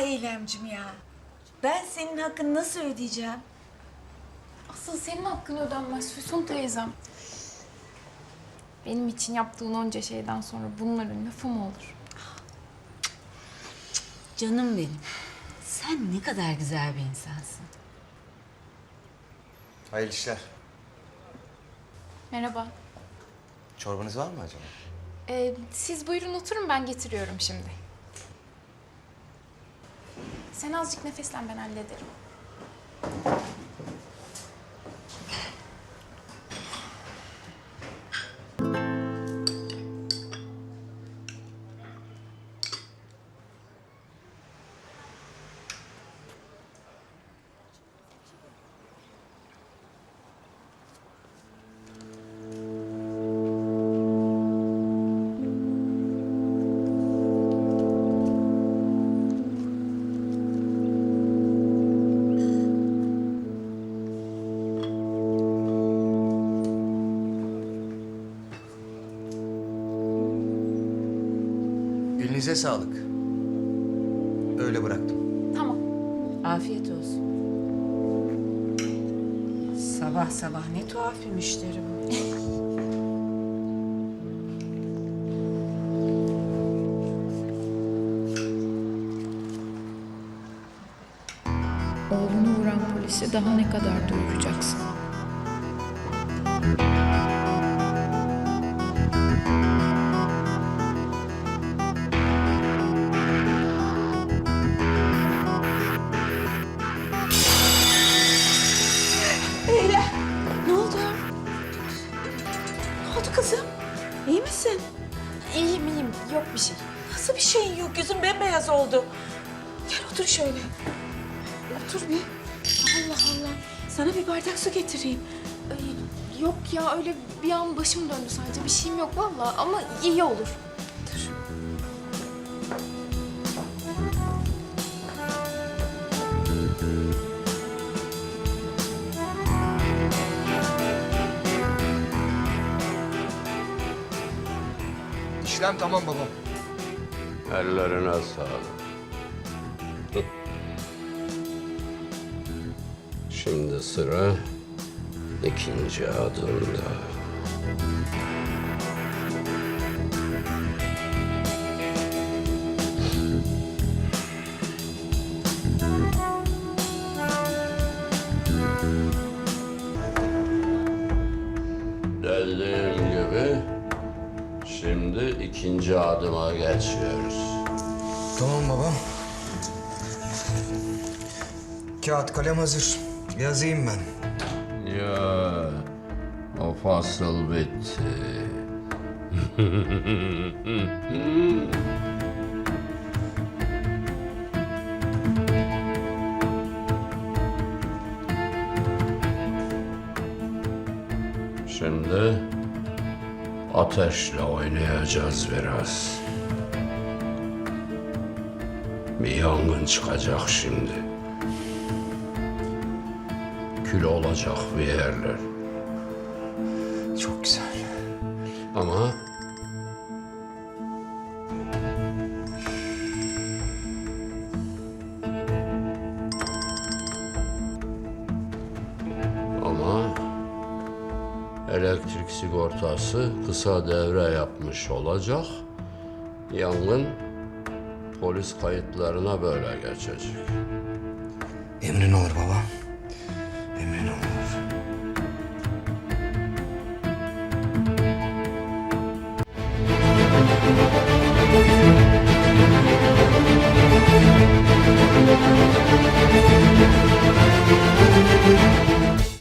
Eylemcim ya. Ben senin hakkını nasıl ödeyeceğim? Asıl senin hakkın ödenmez Füsun teyzem. Benim için yaptığın onca şeyden sonra bunların lafı mı olur? Canım benim. Sen ne kadar güzel bir insansın. Hayırlı işler. Merhaba. Çorbanız var mı acaba? Ee, siz buyurun oturun ben getiriyorum şimdi. Sen azıcık nefeslen ben hallederim. Elinize sağlık. Öyle bıraktım. Tamam. Afiyet olsun. Sabah sabah ne tuhaf bir müşteri bu. Oğlunu vuran polisi daha ne kadar duyuracaksın? Misin? İyiyim iyiyim. Yok bir şey. Nasıl bir şeyin yok? Yüzün bembeyaz oldu. Gel otur şöyle. Otur bir. Allah Allah. Sana bir bardak su getireyim. Ee, yok ya öyle bir an başım döndü sadece. Bir şeyim yok vallahi ama iyi olur. İşlem tamam babam. Ellerine sağlık. Şimdi sıra ikinci adımda. Dediğim gibi şimdi ikinci adıma geçiyoruz. Tamam babam. Kağıt kalem hazır. Yazayım ben. Ya o fasıl bitti. Şimdi ateşle oynayacağız biraz. Bir yangın çıkacak şimdi. Kül olacak bir yerler. Çok güzel. Ama elektrik sigortası kısa devre yapmış olacak. Yangın polis kayıtlarına böyle geçecek. Emrin olur baba.